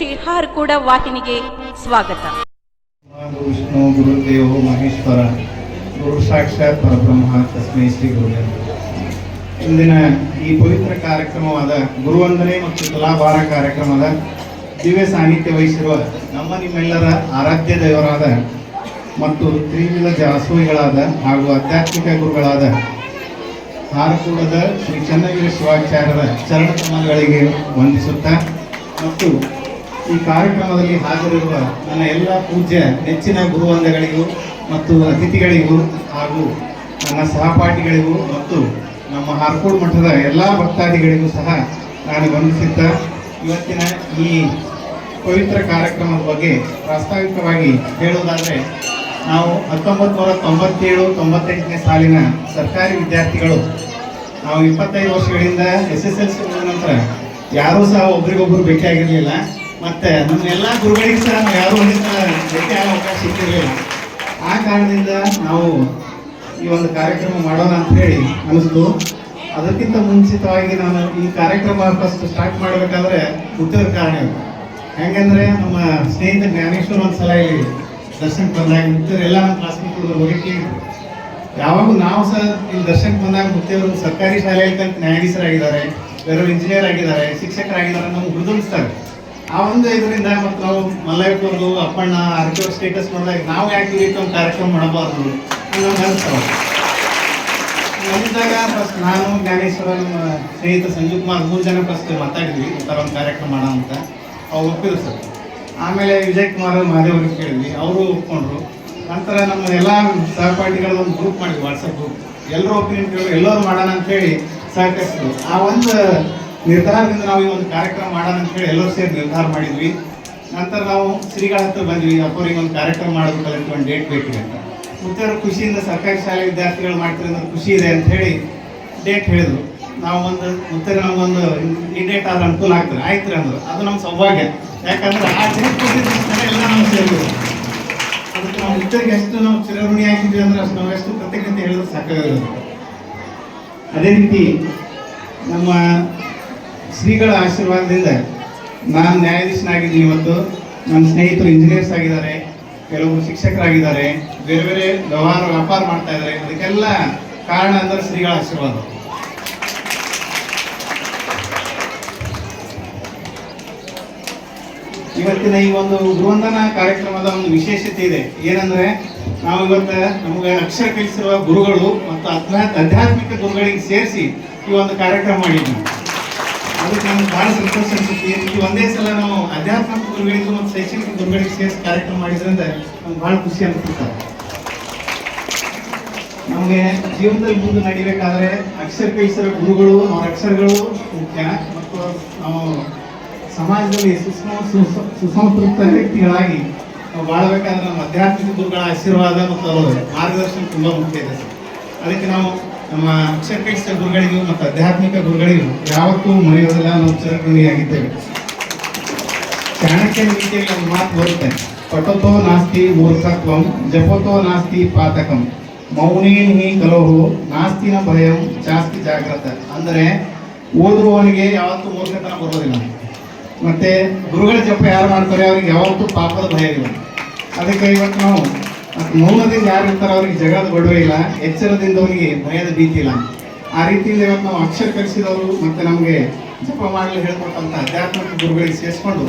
ಶ್ರೀ ಹಾರ್ಕೂಡ ವಾಹಿನಿಗೆ ಸ್ವಾಗತ. ವಿಷ್ಣು, ಗುರುದೇವೋ, ಮಹೇಶ್ವರ, ಗುರು ಸಾಕ್ಷಾತ್ ಪರಬ್ರಹ್ಮ, ತಸ್ಮೈ ಶ್ರೀ ಗುರುದೇವ. ಇಂದಿನ ಈ ಪವಿತ್ರ ಕಾರ್ಯಕ್ರಮವಾದ ಗುರುವಂದನೆ ಮತ್ತು ಕಲಾಭಾರ ಕಾರ್ಯಕ್ರಮದ ದಿವ್ಯ ಸಾನ್ನಿಧ್ಯ ವಹಿಸಿರುವ ನಮ್ಮ ನಿಮ್ಮೆಲ್ಲರ ಆರಾಧ್ಯ ದೇವರಾದ ಮತ್ತು ತ್ರಿವಿಧ ಜಾಸೋಯಿಗಳಾದ ಹಾಗೂ ಆಧ್ಯಾತ್ಮಿಕ ಗುರುಗಳಾದ ಹಾರಕೂಡದ ಶ್ರೀ ಚನ್ನವೀರ ಶಿವಾಚಾರ್ಯರ ಚರಣ ಕಮಲಗಳಿಗೆ ವಂದಿಸುತ್ತಾ ಮತ್ತು ಈ ಕಾರ್ಯಕ್ರಮದಲ್ಲಿ ಹಾಜರಿರುವ ನನ್ನ ಎಲ್ಲ ಪೂಜ್ಯ ನೆಚ್ಚಿನ ಗುರುವಂದಗಳಿಗೂ ಮತ್ತು ಅತಿಥಿಗಳಿಗೂ ಹಾಗೂ ನನ್ನ ಸಹಪಾಠಿಗಳಿಗೂ ಮತ್ತು ನಮ್ಮ ಹಾರ್ಕೋಡ್ ಮಠದ ಎಲ್ಲ ಭಕ್ತಾದಿಗಳಿಗೂ ಸಹ ನಾನು ಗಮನಿಸಿದ್ದ ಇವತ್ತಿನ ಈ ಪವಿತ್ರ ಕಾರ್ಯಕ್ರಮದ ಬಗ್ಗೆ ಪ್ರಾಸ್ತಾವಿಕವಾಗಿ ಹೇಳುವುದಾದರೆ, ನಾವು ಹತ್ತೊಂಬತ್ತು ನೂರ ತೊಂಬತ್ತೇಳು ತೊಂಬತ್ತೆಂಟನೇ ಸಾಲಿನ ಸರ್ಕಾರಿ ವಿದ್ಯಾರ್ಥಿಗಳು. ನಾವು ಇಪ್ಪತ್ತೈದು ವರ್ಷಗಳಿಂದ ಎಸ್ ಎಸ್ ಎಲ್ ಸಿ ಮುಗಿದ ನಂತರ ಯಾರೂ ಸಹ ಒಬ್ರಿಗೊಬ್ರು ಭೇಟಿಯಾಗಿರಲಿಲ್ಲ. ಮತ್ತೆ ನಮ್ಮ ಎಲ್ಲ ಗುರುಗಳಿಗೆ ಸಹ ನಾವು ಯಾರೂ ಒಂದಿನ ಭೇಟಿ ಆಗೋ ಅವಕಾಶ ಸಿಕ್ಕಿರಲಿಲ್ಲ ಆ ಕಾರಣದಿಂದ ನಾವು ಈ ಒಂದು ಕಾರ್ಯಕ್ರಮ ಮಾಡೋಣ ಅಂತ ಹೇಳಿ ಅನಿಸ್ತು ಅದಕ್ಕಿಂತ ಮುಂಚಿತವಾಗಿ ನಾನು ಈ ಕಾರ್ಯಕ್ರಮ ಫಸ್ಟ್ ಸ್ಟಾರ್ಟ್ ಮಾಡಬೇಕಾದ್ರೆ ಹುಟ್ಟಿದ ಕಾರಣ ಇದು. ಹೆಂಗಂದ್ರೆ ನಮ್ಮ ಸ್ನೇಹಿತ ಜ್ಞಾನೇಶ್ವರ ಒಂದು ಸಲ ಇಲ್ಲಿ ದರ್ಶನಕ್ಕೆ ಬಂದಾಗ ಮುತ್ತೇವ್ರು ಎಲ್ಲ ನಮ್ಮ ಕ್ಲಾಸ್ಮೇಟ್ ಹುಡುಗರು ಹೋಗಿ ಯಾವಾಗೂ ನಾವು ಸಹ ಇಲ್ಲಿ ದರ್ಶನಕ್ಕೆ ಬಂದಾಗ ಮುತ್ತೇವರು ಸರ್ಕಾರಿ ಶಾಲೆಯಲ್ಲಿ ನ್ಯಾಯಾಧೀಶರಾಗಿದ್ದಾರೆ ಬೇರೆಯವರು ಇಂಜಿನಿಯರ್ ಆಗಿದ್ದಾರೆ, ಶಿಕ್ಷಕರಾಗಿದ್ದಾರೆ ನಮ್ಗೆ ಹುರಿದುಂಬಿಸ್ತಾರೆ. ಆ ಒಂದು ಇದರಿಂದ ಮತ್ತು ನಾವು ಮಲ್ಲಯ್ಯಪ್ಪವ್ರದ್ದು ಅಪ್ಪಣ್ಣ ಅರ್ಕೋ ಸ್ಟೇಟಸ್ ನೋಡಿದಾಗ ನಾವು ಯಾಕೆ ಈ ಒಂದು ಕಾರ್ಯಕ್ರಮ ಮಾಡಬಾರ್ದು ಅನ್ನೋದು ಅನಿಸ್ತಾವೆ ನಮ್ಮಿದ್ದಾಗ ಫಸ್ಟ್ ನಾನು ಜ್ಞಾನೇಶ್ವರ ನಮ್ಮ ಸ್ನೇಹಿತ ಸಂಜೀವ್ ಕುಮಾರ್ ಮೂರು ಜನ ಫಸ್ಟ್ ಮಾತಾಡಿದ್ವಿ, ಈ ಥರ ಒಂದು ಕಾರ್ಯಕ್ರಮ ಮಾಡೋಣ ಅಂತ. ಅವ್ರು ಒಪ್ಪಿದ್ರು ಸರ್. ಆಮೇಲೆ ವಿಜಯ್ ಕುಮಾರ್ ಮಾದೇವ್ರಿಗೆ ಕೇಳಿದ್ವಿ, ಅವರು ಒಪ್ಕೊಂಡ್ರು. ನಂತರ ನಮ್ಮ ಎಲ್ಲ ಸಹಪಾಠಿಗಳ ಒಂದು ಗ್ರೂಪ್ ಮಾಡಿದ್ವಿ ವಾಟ್ಸಪ್ ಗ್ರೂಪ್ ಎಲ್ಲರೂ ಒಪಿನಿಯನ್ ಕೇಳಿ ಎಲ್ಲರೂ ಮಾಡೋಣ ಅಂತೇಳಿ ಸಹಕರಿಸಿದ್ರು. ಆ ಒಂದು ನಿರ್ಧಾರದಿಂದ ನಾವು ಈ ಒಂದು ಕಾರ್ಯಕ್ರಮ ಮಾಡೋಣ ಅಂತೇಳಿ ಎಲ್ಲರೂ ಸೇರಿ ನಿರ್ಧಾರ ಮಾಡಿದ್ವಿ. ನಂತರ ನಾವು ಶ್ರೀಗಳ ಹತ್ರ ಬಂದ್ವಿ ಅಪ್ಪರಿಗೆ ಒಂದು ಕಾರ್ಯಕ್ರಮ ಮಾಡೋದಕ್ಕಲ್ಲ ಒಂದು ಡೇಟ್ ಬೇಕಿದೆ ಅಂತ. ಮುತ್ತೇರು ಖುಷಿಯಿಂದ ಸರ್ಕಾರಿ ಶಾಲೆ ವಿದ್ಯಾರ್ಥಿಗಳು ಮಾಡ್ತಾರೆ ಅನ್ನೋದು ಖುಷಿ ಇದೆ ಅಂತ ಹೇಳಿ ಡೇಟ್ ಹೇಳಿದ್ರು. ನಾವು ಒಂದು ಮುತ್ತೇರು ನಮಗೊಂದು ಈ ಡೇಟ್ ಆದ್ರೆ ಅನುಕೂಲ ಆಗ್ತದೆ. ಆಯ್ತು ಅಂದರು. ಅದು ನಮ್ಮ ಸೌಭಾಗ್ಯ. ಯಾಕಂದ್ರೆ ಆ ಡೇಟ್ ಕೊಟ್ಟಿದ್ದ ಎಲ್ಲ ನಾವು ಸೇರಿದ್ರು ಅದಕ್ಕೆ ನಾವು ಮುತ್ತೇರಿಗೆ ಎಷ್ಟು ನಾವು ಚಿರಋಣಿ ಆಗಿದ್ವಿ ಅಂದ್ರೆ ಅಷ್ಟು ನಾವು ಎಷ್ಟು ಕೃತಜ್ಞತೆ ಹೇಳಿದ್ರೆ ಸಾಕಾಗಿರೋದು ಅದೇ ರೀತಿ ನಮ್ಮ ಶ್ರೀಗಳ ಆಶೀರ್ವಾದದಿಂದ ನಾನು ನ್ಯಾಯಾಧೀಶನಾಗಿದ್ದೀನಿ ಇವತ್ತು. ನನ್ನ ಸ್ನೇಹಿತರು ಇಂಜಿನಿಯರ್ಸ್ ಆಗಿದ್ದಾರೆ ಕೆಲವರು ಶಿಕ್ಷಕರಾಗಿದ್ದಾರೆ, ಬೇರೆ ಬೇರೆ ವ್ಯವಹಾರ ವ್ಯಾಪಾರ ಮಾಡ್ತಾ ಇದ್ದಾರೆ. ಅದಕ್ಕೆಲ್ಲ ಕಾರಣ ಅಂದ್ರೆ ಶ್ರೀಗಳ ಆಶೀರ್ವಾದ. ಇವತ್ತಿನ ಈ ಒಂದು ಗುರುವಂದನ ಕಾರ್ಯಕ್ರಮದ ಒಂದು ವಿಶೇಷತೆ ಇದೆ. ಏನಂದ್ರೆ, ನಾವು ಇವತ್ತು ನಮಗೆ ಅಕ್ಷರ ಕಲಿಸಿರುವ ಗುರುಗಳು ಮತ್ತು ಅಧ್ಯಾತ್ಮಿಕ ಗುರುಗಳಿಗೆ ಸೇರಿಸಿ ಈ ಒಂದು ಕಾರ್ಯಕ್ರಮ ಮಾಡಿದ್ವಿ. ಅದಕ್ಕೆ ನಮ್ಗೆ ಭಾಳ ಸಂತೋಷ ಅನಿಸುತ್ತೆ ಈ ಒಂದೇ ಸಲ ನಾವು ಆಧ್ಯಾತ್ಮಿಕ ಗುರುಗಳಿಗೂ ಮತ್ತು ಶೈಕ್ಷಣಿಕ ಗುರುಗಳಿಗೆ ಸೇರಿಸಿ ಕಾರ್ಯಕ್ರಮ ಮಾಡಿದ್ರಿಂದ ನಮ್ಗೆ ಭಾಳ ಖುಷಿ ಅನಿಸುತ್ತೆ. ನಮಗೆ ಜೀವನದಲ್ಲಿ ಮುಂದೆ ನಡಿಬೇಕಾದ್ರೆ ಅಕ್ಷರ ಕೈಸರ ಗುರುಗಳು, ಅವರ ಅಕ್ಷರಗಳು ಮುಖ್ಯ. ಮತ್ತು ನಾವು ಸಮಾಜದಲ್ಲಿ ಸುಸಂಸ್ಕೃತ ವ್ಯಕ್ತಿಗಳಾಗಿ ನಾವು ಬಾಳಬೇಕಾದ್ರೆ ನಮ್ಮ ಆಧ್ಯಾತ್ಮಿಕ ಗುರುಗಳ ಆಶೀರ್ವಾದ ಮತ್ತು ಅವರ ಮಾರ್ಗದರ್ಶನ ತುಂಬ ಮುಖ್ಯ ಇದೆ. ಅದಕ್ಕೆ ನಾವು ನಮ್ಮ ಅಕ್ಷರಕೇಶ ಗುರುಗಳಿಗೂ ಮತ್ತು ಆಧ್ಯಾತ್ಮಿಕ ಗುರುಗಳಿಗೂ ಯಾವತ್ತೂ ಮರೆಯೋದಿಲ್ಲ ನಾವು ಚಿರಋಣಿಯಾಗಿದ್ದೇವೆ ಚಾಣಕ್ಯ ನೀತಿಯಲ್ಲಿ ಒಂದು ಮಾತು ಬರುತ್ತೆ. ಪಟತೋ ನಾಸ್ತಿ ಮೂರ್ಖತ್ವಂ, ಜಪತೋ ನಾಸ್ತಿ ಪಾತಕಂ. ಮೌನೇನ್ ಹಿ ಕಲೋಹು, ನಾಸ್ತಿನ ಭಯಂ ಜಾಸ್ತಿ ಜಾಗ್ರತ. ಅಂದರೆ ಓದುವವನಿಗೆ ಯಾವತ್ತೂ ಮೂರ್ಖತನ ಬರೋದಿಲ್ಲ. ಮತ್ತು ಗುರುಗಳ ಜಪ ಯಾರು ಮಾಡ್ತಾರೆ? ಅವ್ರಿಗೆ ಯಾವತ್ತೂ ಪಾಪದ ಭಯ ಇಲ್ಲ. ಅದಕ್ಕೆ ಇವತ್ತು ನಾವು ಮೌನದಿಂದ ಯಾರು ಇರ್ತಾರೆ ಅವ್ರಿಗೆ ಜಗದ ಬಡವೇ ಇಲ್ಲ. ಎಚ್ಚರದಿಂದ ಅವರಿಗೆ ಭಯದ ಭೀತಿ ಇಲ್ಲ. ಆ ರೀತಿಯಿಂದ ಇವತ್ತು ನಾವು ಅಕ್ಷರ ಕಲಿಸಿದವರು ಮತ್ತೆ ನಮಗೆ ಜಪ ಮಾಡಲು ಹೇಳ್ಕೊಟ್ಟಂಥ ಆಧ್ಯಾತ್ಮಿಕ ಗುರುಗಳಿಗೆ ಸೇರಿಸ್ಕೊಂಡು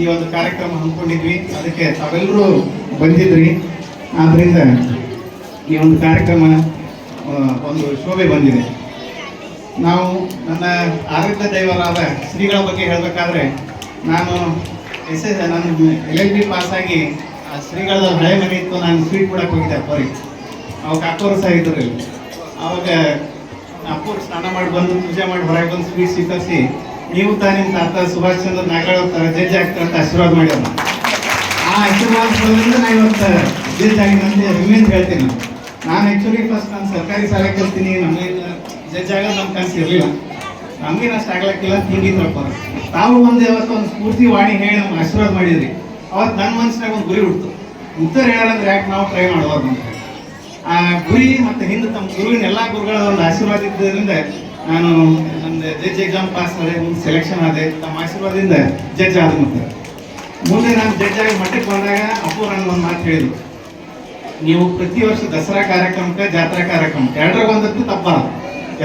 ಈ ಒಂದು ಕಾರ್ಯಕ್ರಮ ಹಮ್ಮಿಕೊಂಡಿದ್ವಿ. ಅದಕ್ಕೆ ತಾವೆಲ್ಲರೂ ಬಂದಿದ್ರಿ. ಆದ್ರಿಂದ ಈ ಒಂದು ಕಾರ್ಯಕ್ರಮ ಒಂದು ಶೋಭೆ ಬಂದಿದೆ. ನಾವು ನನ್ನ ಆರಾಧ್ಯ ದೈವರಾದ ಶ್ರೀಗಳ ಬಗ್ಗೆ ಹೇಳಬೇಕಾದ್ರೆ ನಾನು ಎಸ್ ಎಸ್ ನಾನು ಎಲ್ ಎಲ್ ಬಿ ಪಾಸಾಗಿ ಆ ಶ್ರೀಗಳ ಹಳೆ ಮನೆ ಇತ್ತು, ನಾನು ಸ್ವೀಟ್ ಕೊಡಕ್ಕೆ ಹೋಗಿದ್ದೆ ಅಪ್ಪರಿಗೆ. ಅವಾಗ ಅಪ್ಪರು ಸಹ ಇದ್ರು ಇಲ್ಲಿ. ಅವಾಗ ಅಪ್ಪರು ಸ್ನಾನ ಮಾಡಿ ಬಂದು ಪೂಜೆ ಮಾಡಿ ಹೊರಗೆ ಬಂದು ಸ್ವೀಟ್ ಸ್ವೀಕರಿಸಿ, ನೀವು ತಾ ನಿಮ್ಮ ತಾತ ಸುಭಾಷ್ ಚಂದ್ರ ನಾಗರಾವ್ ತರ ಜಡ್ಜ್ ಆಗ್ತಾರೆ ಅಂತ ಆಶೀರ್ವಾದ ಮಾಡ್ಯಾರ ಆ ಆಶೀರ್ವಾದ ನಾ ನಾನು ಇವತ್ತು ಜಡ್ಜ್ ಆಗಿದ್ದಂತೆ ಹೆಮ್ಮೆ ಅಂತ ಹೇಳ್ತೀನಿ. ನಾನು ಆ್ಯಕ್ಚುಲಿ ಫಸ್ಟ್ ನಾನು ಸರ್ಕಾರಿ ಶಾಲೆ ಕಲ್ತೀನಿ ನಮಗೆ ಜಡ್ಜ್ ಆಗೋದು ನಮ್ಮ ಕನಸು ಇರಲಿಲ್ಲ. ನಮಗೇನು ಅಷ್ಟು ಆಗ್ಲಕ್ಕಿಲ್ಲ ಹಿಂಗಿದ್ರಪ್ಪ ತಾವು ಒಂದು ಯಾವತ್ತೊಂದು ಸ್ಫೂರ್ತಿ ವಾಣಿ ಹೇಳಿ ನಮ್ಗೆ ಆಶೀರ್ವಾದ ಮಾಡಿದ್ರಿ. ಅವತ್ತು ನನ್ನ ಮನಸ್ಸಿನಾಗ ಒಂದು ಗುರಿ ಹುಡ್ತು ಉತ್ತರ ಹೇಳಂದ್ರೆ ಯಾಕೆ ನಾವು ಟ್ರೈ ಮಾಡಬಾರ್ದು ಅಂತ. ಆ ಗುರಿ ಮತ್ತು ಹಿಂದೆ ತಮ್ಮ ಗುರುವಿನ ಎಲ್ಲ ಗುರುಗಳ ಒಂದು ಆಶೀರ್ವಾದ ಇದ್ದರಿಂದ ನಾನು ನನ್ನ ಜಡ್ಜ್ ಎಕ್ಸಾಮ್ ಪಾಸ್ ಆದೆ, ಮುಂದೆ ಸೆಲೆಕ್ಷನ್ ಆದೆ, ತಮ್ಮ ಆಶೀರ್ವಾದದಿಂದ ಜಡ್ಜ್ ಆದ ಮತ್ತೆ. ಮುಂದೆ ನಾನು ಜಡ್ಜ್ ಆಗಿ ಮಠಕ್ಕೆ ಬಂದಾಗ ಅಪ್ಪು ನನಗೆ ಒಂದು ಮಾತು ಹೇಳಿದ್ರು. ನೀವು ಪ್ರತಿ ವರ್ಷ ದಸರಾ ಕಾರ್ಯಕ್ರಮಕ್ಕೆ ಜಾತ್ರಾ ಕಾರ್ಯಕ್ರಮ ಎರಡರ ಒಂದಂತೂ ತಪ್ಪಲ್ಲ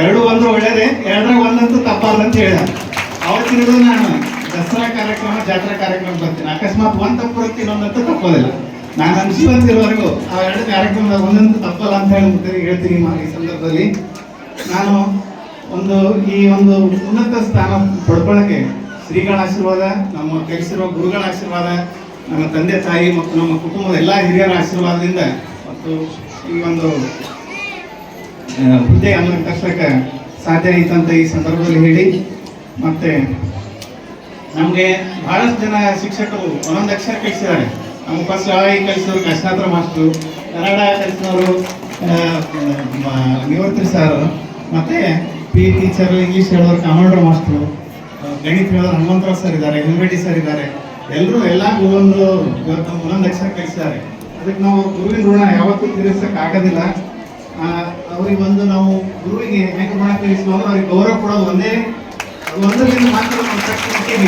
ಎರಡು ಒಂದು ಒಳ್ಳೆಯದೇ ಎರಡರ ಒಂದಂತೂ ತಪ್ಪಲ್ಲ ಅಂತ ಹೇಳಿದ. ಅವತ್ತಿನದು ನಾನು ದಸರಾ ಕಾರ್ಯಕ್ರಮ, ಜಾತ್ರಾ ಕಾರ್ಯಕ್ರಮ ಬರ್ತೀನಿ. ಅಕಸ್ಮಾತ್ ಒಂದು ತಪ್ಪು ಬರುತ್ತೆ ಇನ್ನೊಂದಂತೂ ತಪ್ಪೋದಿಲ್ಲ. ನಾನು ಅನಿಸಿ ಬಂದಿರೋವರೆಗೂ ಆ ಎರಡು ಕಾರ್ಯಕ್ರಮ ಒಂದೊಂದು ತಪ್ಪಲ್ಲ ಅಂತ ಹೇಳಿ ಹೇಳ್ತೀನಿ ಈ ಸಂದರ್ಭದಲ್ಲಿ. ನಾನು ಒಂದು ಈ ಒಂದು ಉನ್ನತ ಸ್ಥಾನ ಪಡ್ಕೊಳ್ಳೋಕ್ಕೆ ಶ್ರೀಗಳ ಆಶೀರ್ವಾದ, ನಮ್ಮ ಕಲಿಸಿರುವ ಗುರುಗಳ ಆಶೀರ್ವಾದ ನಮ್ಮ ತಂದೆ, ತಾಯಿ ಮತ್ತು ನಮ್ಮ ಕುಟುಂಬದ ಎಲ್ಲ ಹಿರಿಯರ ಆಶೀರ್ವಾದದಿಂದ ಮತ್ತು ಈ ಒಂದು ಹುದ್ದೆ ಅನ್ನೋ ಕಷ್ಟಕ್ಕೆ ಸಾಧ್ಯ ಐತಂತ ಈ ಸಂದರ್ಭದಲ್ಲಿ ಹೇಳಿ. ಮತ್ತೆ ನಮಗೆ ಬಹಳಷ್ಟು ಜನ ಶಿಕ್ಷಕರು ಒಂದೊಂದು ಅಕ್ಷರ ಕಲಿಸಿದ್ದಾರೆ. ನಮ್ಮ ಫಸ್ಟ್ ಅಳಾಯಿ ಕಲಿಸಿದವರು ಕೃಷ್ಣಾತ್ರ ಮಾಸ್ಟ್ರು, ಕನ್ನಡ ಕಲಿಸಿದವರು ನಿವೃತ್ತಿ ಸರ್, ಮತ್ತು ಪಿ ಟೀಚರ್ ಇಂಗ್ಲೀಷ್ ಹೇಳೋರು ಕಾಮಂಡ್ರ ಮಾಸ್ಟ್ರು ಗಣಿತ ಹೇಳೋರು ಹನುಮಂತರಾವ್ ಸರ್ ಇದ್ದಾರೆ ಹೆಮ್ರೆಡ್ಡಿ ಸರ್ ಇದ್ದಾರೆ. ಎಲ್ಲರೂ ಎಲ್ಲ ಒಂದು ಇವತ್ತು ಒಂದೊಂದು ಅಕ್ಷರ ಕಲಿಸಿದ್ದಾರೆ. ಅದಕ್ಕೆ ನಾವು ಗುರುವಿನ ಋಣ ಯಾವತ್ತೂ ತೀರಿಸೋಕ್ಕಾಗೋದಿಲ್ಲ ಅವ್ರಿಗೆ ಒಂದು ನಾವು ಗುರುವಿಗೆ ಹೆಂಗೆ ಋಣ ತೀರಿಸುವಾಗ ಅವ್ರಿಗೆ ಗೌರವ ಕೊಡೋದು ಒಂದೇ ಒಂದರಿಂದ ಮಾತ್ರ ನಾವು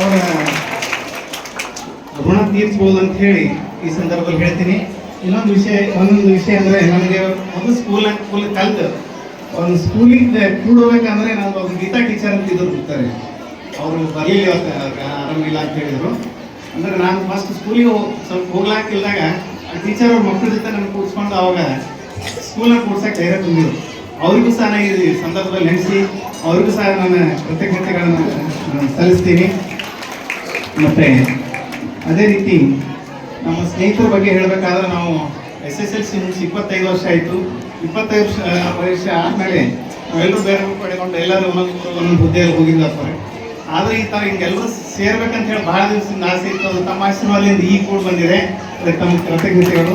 ಅವರ ಋಣ ತೀರಿಸ್ಬೋದು ಅಂತ ಹೇಳಿ ಈ ಸಂದರ್ಭದಲ್ಲಿ ಹೇಳ್ತೀನಿ. ಇನ್ನೊಂದು ವಿಷಯ, ಒಂದೊಂದು ವಿಷಯ ಅಂದರೆ ನನಗೆ ಒಂದು ಸ್ಕೂಲ್ ಸ್ಕೂಲ್ ಕಲ್ತು. ಒಂದು ಸ್ಕೂಲಿಗೆ ಕೂಡಬೇಕಂದ್ರೆ ನಾನು ಒಂದು ಗೀತಾ ಟೀಚರ್ ಅಂತ ಇದ್ರು ಇರ್ತಾರೆ. ಅವರು ಬರಲಿಲ್ಲ ಆರಾಮಿಲ್ಲ ಅಂತ ಹೇಳಿದ್ರು. ಅಂದರೆ ನಾನು ಫಸ್ಟ್ ಸ್ಕೂಲಿಗೆ ಸ್ವಲ್ಪ ಹೋಗ್ಲಾಕಿಲ್ದಾಗ ಆ ಟೀಚರ್ ಅವ್ರ ಮಕ್ಕಳ ಜೊತೆ ನಾನು ಕೂರಿಸ್ಕೊಂಡು ಅವಾಗ ಸ್ಕೂಲ್ನ ಕೂಡ್ಸಕ್ಕೆ ಧೈರ್ಯ ತುಂಬಿದ್ರು ಅವ್ರಿಗೂ ಸಹ ಈ ಸಂದರ್ಭದಲ್ಲಿ ನೆನೆಸಿ. ಅವ್ರಿಗೂ ಸಹ ನಾನು ಕೃತಜ್ಞತೆಗಳನ್ನು ನಾನು ಸಲ್ಲಿಸ್ತೀನಿ. ಮತ್ತೆ ಅದೇ ರೀತಿ ನಮ್ಮ ಸ್ನೇಹಿತರ ಬಗ್ಗೆ ಹೇಳಬೇಕಾದ್ರೆ ನಾವು ಎಸ್ ಎಸ್ ಎಲ್ ಸಿ ಮುಗಿಸಿ ಇಪ್ಪತ್ತೈದು ವರ್ಷ ಆಯಿತು. ಇಪ್ಪತ್ತೈದು ವರ್ಷ ವರ್ಷ ಆದಮೇಲೆ ನಾವೆಲ್ಲರೂ ಬೇರೆ ಪಡೆಕೊಂಡು ಎಲ್ಲರೂ ಒಂದೊಂದು ಒಂದೊಂದು ಹುದ್ದೆಯಲ್ಲಿ ಹೋಗಿದ್ದಾರೆ ಆದರೆ ಈ ಥರ ಹಿಂಗೆಲ್ಲರೂ ಸೇರ್ಬೇಕಂತ ಹೇಳಿ ಭಾಳ ದಿವಸದಿಂದ ಆಸೆ ಇತ್ತು. ಅದು ತಮ್ಮ ಆಶೀರ್ವಾದದಿಂದ ಈಗ ಕೂಡ ಬಂದಿದೆ. ಅದಕ್ಕೆ ತಮ್ಮ ಕೃತಜ್ಞತೆಗಳು.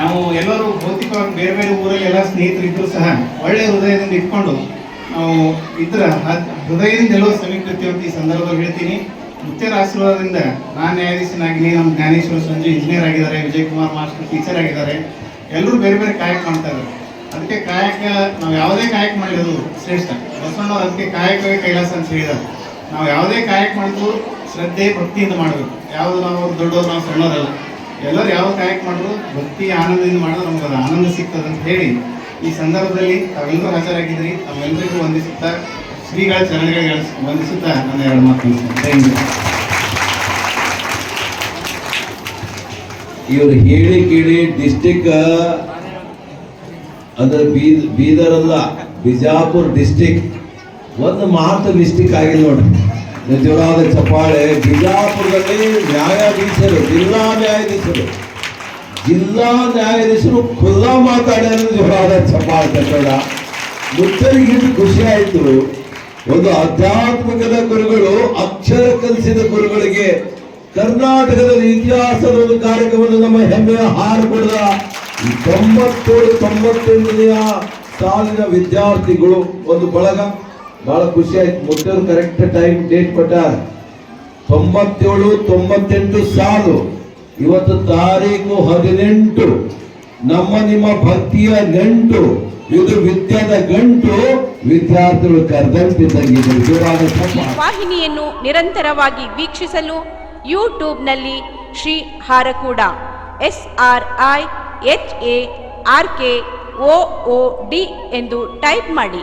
ನಾವು ಎಲ್ಲರೂ ಭೌತಿಕವಾಗಿ ಬೇರೆ ಬೇರೆ ಊರಲ್ಲಿ ಎಲ್ಲ ಸ್ನೇಹಿತರಿದ್ರು ಸಹ ಒಳ್ಳೆಯ ಹೃದಯದಿಂದ ಇಟ್ಕೊಂಡು ನಾವು ಇದ್ರ ಹೃದಯದಿಂದ ಎಲ್ಲೋ ಸಮೀಕೃತಿ ಅಂತ ಈ ಸಂದರ್ಭದಲ್ಲಿ ಹೇಳ್ತೀನಿ. ಮುತ್ಯರ ಆಶೀರ್ವಾದದಿಂದ ನಾನು ನ್ಯಾಯಾಧೀಶನಾಗಿನಿ ನಮ್ಮ ಜ್ಞಾನೇಶ್ವರ ಸಂಜು ಇಂಜಿನಿಯರ್ ಆಗಿದ್ದಾರೆ ವಿಜಯ್ ಕುಮಾರ್ ಮಾಸ್ಟರ್ ಟೀಚರ್ ಆಗಿದ್ದಾರೆ. ಎಲ್ಲರೂ ಬೇರೆ ಬೇರೆ ಕಾಯಕ ಮಾಡ್ತಾ ಇದ್ದಾರೆ. ಅದಕ್ಕೆ ಕಾಯಕ, ನಾವು ಯಾವುದೇ ಕಾಯಕ ಮಾಡಿರೋದು ಶ್ರೇಷ್ಠ. ಬಸವಣ್ಣವ್ರು ಅದಕ್ಕೆ ಕಾಯಕವೇ ಕೈಲಾಸ ಅಂತ ಹೇಳಿದ್ದಾರೆ. ನಾವು ಯಾವುದೇ ಕಾಯಕ ಮಾಡಿದ್ರು ಶ್ರದ್ಧೆ, ಭಕ್ತಿಯಿಂದ ಮಾಡಬೇಕು. ಯಾವುದು ನಾವು ದೊಡ್ಡವರು, ನಾವು ಸಣ್ಣವರಲ್ಲ. ಎಲ್ಲರೂ ಯಾವ ಕಾಯಕ ಮಾಡಿದ್ರು, ಭಕ್ತಿ, ಆನಂದದಿಂದ ಮಾಡಿದ್ರೆ ನಮ್ಗೆ ಅದು ಆನಂದ ಸಿಗ್ತದೆ ಅಂತ ಹೇಳಿ ಈ ಸಂದರ್ಭದಲ್ಲಿ ತಾವೆಲ್ಲರೂ ಹಾಜರಾಗಿದ್ರಿ ತಾವೆಲ್ಲರಿಗೂ ವಂದಿಸುತ್ತಾ, ಶ್ರೀಗಳ ಚರಣಗಳಿಗೆ ವಂದಿಸುತ್ತಾ ನನ್ನ ಎರಡು ಮಾತು. ಥ್ಯಾಂಕ್ ಯು ಇವರು ಹೇಳಿ ಕೇಳಿ ಡಿಸ್ಟಿಕ್ ಅಂದ್ರೆ ಬೀದ್, ಬೀದರ್ ಅಲ್ಲ, ಬಿಜಾಪುರ್ ಡಿಸ್ಟಿಕ್ ಒಂದು ಮಾತು ಡಿಸ್ಟಿಕ್ ಆಗಿಲ್ಲ ನೋಡ್ರಿ. ನಿಜವಾದ ಚಪ್ಪಾಳೆ, ಬಿಜಾಪುರದಲ್ಲಿ ನ್ಯಾಯಾಧೀಶರು, ಜಿಲ್ಲಾ ನ್ಯಾಯಾಧೀಶರು. ಜಿಲ್ಲಾ ನ್ಯಾಯಾಧೀಶರು ಖುಲ್ಲಾ ಮಾತಾಡೋದು ನಿಜವಾದ ಚಪ್ಪಾಳೆ ಕಟ್ಟಡ ಮುಚ್ಚರಿಗೆ ಎಷ್ಟು ಖುಷಿ ಆಯಿತು. ಒಂದು ಆಧ್ಯಾತ್ಮಿಕದ ಗುರುಗಳು, ಅಕ್ಷರ ಕಲಿಸಿದ ಗುರುಗಳಿಗೆ ಕರ್ನಾಟಕದ ಇತಿಹಾಸದ ಒಂದು ಕಾರ್ಯಕ್ರಮವನ್ನು ನಮ್ಮ ಹೆಮ್ಮೆಯ ಹಾರು ಕೊಡದ ಈ ತೊಂಬತ್ತೇಳು ತೊಂಬತ್ತೆಂಟನೆಯ ಸಾಲಿನ ವಿದ್ಯಾರ್ಥಿಗಳು ಒಂದು ಬಳಗ. ಬಹಳ ಖುಷಿ ಆಯ್ತು. ಮುಟ್ಟರು ಕರೆಕ್ಟ್ ಟೈಮ್ ಡೇಟ್ ಕೊಟ್ಟಾರ ತೊಂಬತ್ತೇಳು, ತೊಂಬತ್ತೆಂಟು ಸಾಲು. ಇವತ್ತು ತಾರೀಕು ಹದಿನೆಂಟು. ನಮ್ಮ ನಿಮ್ಮ ಭಕ್ತಿಯ ಗಂಟು ಇದು ವಿದ್ಯಾದ ಗಂಟು. ವಿದ್ಯಾರ್ಥಿಗಳು ಕರೆದಂತಿದ್ದಂಗೆ. ವಾಹಿನಿಯನ್ನು ನಿರಂತರವಾಗಿ ವೀಕ್ಷಿಸಲು ಯೂಟ್ಯೂಬ್ನಲ್ಲಿ Shri Harakuda. S R I H A R K O D ಎಂದು ಟೈಪ್ ಮಾಡಿ.